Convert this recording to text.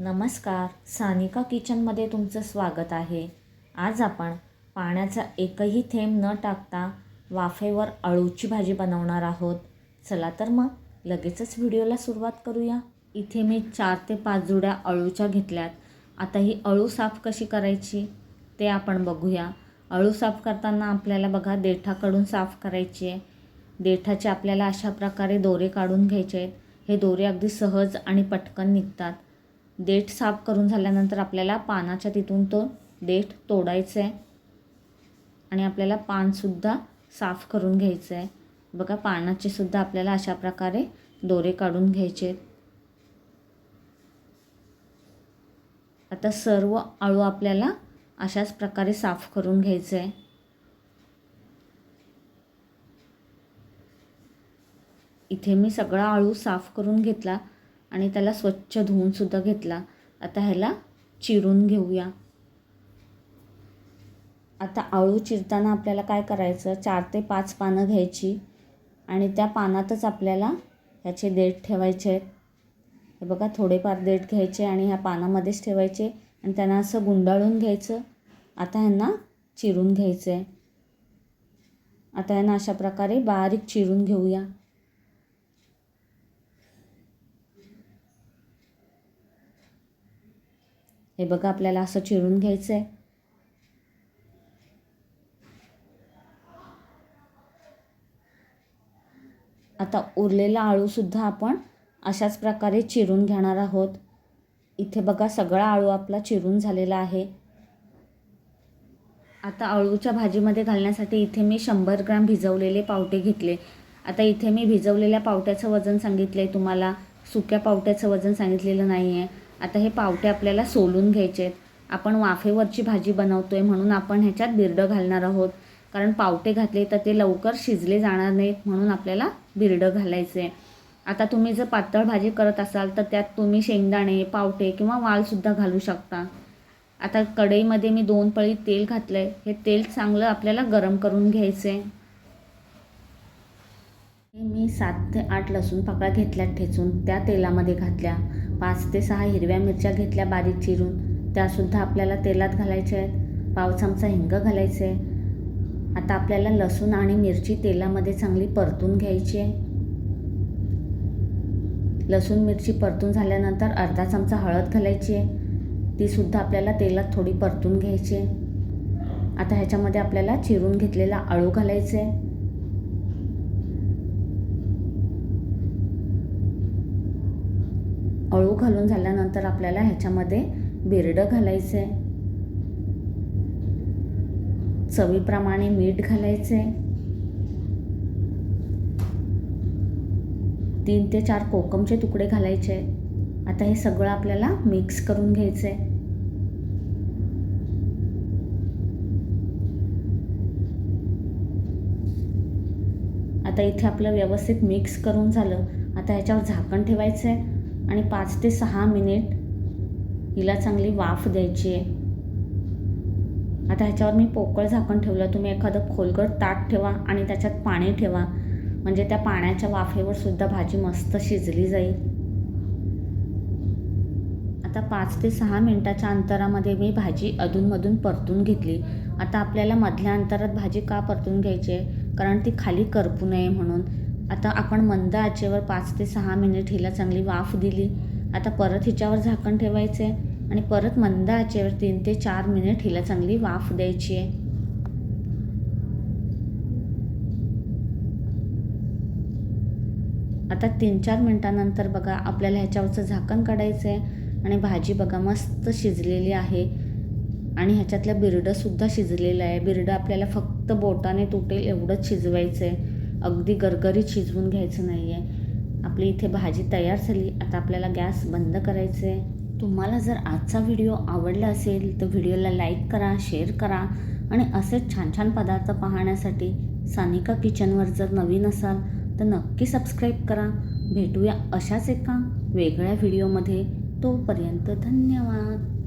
नमस्कार. सानिका किचनमध्ये तुमचं स्वागत आहे. आज आपण पाण्याचा एकही थेंब न टाकता वाफेवर अळूची भाजी बनवणार आहोत. चला तर मग लगेचच व्हिडिओला सुरुवात करूया. इथे मी चार ते पाच जुड्या अळूच्या घेतल्यात. आता ही अळू साफ कशी करायची ते आपण बघूया. अळू साफ करताना आपल्याला बघा देठाकडून साफ करायची. आहे देठाचे आपल्याला अशा प्रकारे दोरे काढून घ्यायचे आहेत. हे दोरे अगदी सहज आणि पटकन निघतात. देठ साफ करून झाल्यानंतर आपल्याला पानाच्या तिथून तो देठ तोडायचं आहे आणि आपल्याला पानसुद्धा साफ करून घ्यायचं आहे बघा पानाचे सुद्धा आपल्याला अशा प्रकारे दोरे काढून घ्यायचे आहेत आता सर्व आळू आपल्याला अशाच प्रकारे साफ करून घ्यायचं आहे इथे मी सगळा आळू साफ करून घेतला. आणि त्याला स्वच्छ धुवूनसुद्धा घेतला. आता ह्याला चिरून घेऊया. आता आळू चिरताना आपल्याला काय करायचं? चार ते पाच पानं घ्यायची आणि त्या पानातच आपल्याला ह्याचे देठ ठेवायचे आहेत. हे बघा थोडेफार देठ घ्यायचे आणि ह्या पानामध्येच ठेवायचे आणि त्यांना असं गुंडाळून घ्यायचं. आता ह्यांना चिरून घ्यायचं आहे आता ह्यांना अशा प्रकारे बारीक चिरून घेऊया. हे बघा आपल्याला असं चिरून घ्यायचं आहे आता उरलेला आळूसुद्धा आपण अशाच प्रकारे चिरून घेणार आहोत. इथे बघा सगळा आळू आपला चिरून झालेला आहे. आता अळूच्या भाजीमध्ये घालण्यासाठी इथे मी शंभर ग्राम भिजवलेले पावटे घेतले. आता इथे मी भिजवलेल्या पावट्याचं वजन सांगितलं आहे तुम्हाला. सुक्या पावट्याचं वजन सांगितलेलं नाही आहे आता हे पावटे आपल्याला सोलून घ्यायचे आहेत आपण वाफेवरची भाजी बनवतो आहे म्हणून आपण ह्याच्यात बिरडं घालणार आहोत. कारण पावटे घातले तर ते लवकर शिजले जाणार नाहीत म्हणून आपल्याला बिरडं घालायचं आहे आता तुम्ही जर पातळ भाजी करत असाल तर त्यात तुम्ही शेंगदाणे पावटे किंवा वालसुद्धा घालू शकता. आता कढईमध्ये मी दोन पळी तेल घातलं आहे हे तेल चांगलं आपल्याला गरम करून घ्यायचं आहे मी सात ते आठ लसूण पाकळ्या घेतल्या ठेचून. त्या तेलामध्ये घातल्या. पाच ते सहा हिरव्या मिरच्या घेतल्या बारीक चिरून. त्यासुद्धा आपल्याला तेलात घालायच्या आहेत. पाव चमचा हिंग घालायचं आहे. आता आपल्याला लसूण आणि मिरची तेलामध्ये चांगली परतून घ्यायची आहे. लसूण मिरची परतून झाल्यानंतर अर्धा चमचा हळद घालायची आहे. तीसुद्धा आपल्याला तेलात थोडी परतून घ्यायची आहे. आता ह्याच्यामध्ये आपल्याला चिरून घेतलेला आळू घालायचे आहे. अळू घालून झाल्यानंतर आपल्याला ह्याच्यामध्ये बिरडं घालायचं आहे चवीप्रमाणे मीठ घालायचं आहे तीन ते चार कोकमचे तुकडे घालायचे. आहेत आता हे सगळं आपल्याला मिक्स करून घ्यायचं आहे आता इथे आपलं व्यवस्थित मिक्स करून झालं. आता ह्याच्यावर झाकण ठेवायचं आहे आणि पाच ते सहा मिनिट हिला चांगली वाफ द्यायची आहे. आता ह्याच्यावर मी पोकळ झाकण ठेवलं. तुम्ही एखादं खोलगट ताट ठेवा आणि त्याच्यात पाणी ठेवा. म्हणजे त्या पाण्याच्या वाफेवर सुद्धा भाजी मस्त शिजली जाईल. आता पाच ते सहा मिनटाच्या अंतरामध्ये मी भाजी अधूनमधून परतून घेतली. आता आपल्याला मधल्या अंतरात भाजी का परतून घ्यायची आहे? कारण ती खाली करपू नये म्हणून. आता आपण मंद आचेवर पाच ते सहा मिनिट हिला चांगली वाफ दिली. आता परत हिच्यावर झाकण ठेवायचं आहे आणि परत मंद आचेवर तीन ते चार मिनिट हिला चांगली वाफ द्यायची आहे. आता तीन चार मिनटानंतर बघा आपल्याला ह्याच्यावरचं झाकण काढायचं आहे आणि भाजी बघा मस्त शिजलेली आहे. आणि ह्याच्यातलं बिरडंसुद्धा शिजलेलं आहे. बिरडं आपल्याला फक्त बोटाने तुटेल एवढंच शिजवायचं आहे अगदी गरगरीत शिजवून घ्यायचं नाही आहे आपली इथे भाजी तयार झाली. आता आपल्याला गॅस बंद करायचं आहे तुम्हाला जर आजचा व्हिडिओ आवडला असेल तर व्हिडिओला लाईक करा शेअर करा आणि असेच छान छान पदार्थ पाहण्यासाठी सानिका किचनवर जर नवीन असाल तर नक्की सबस्क्राईब करा. भेटूया अशाच एका वेगळ्या व्हिडिओमध्ये. तोपर्यंत धन्यवाद.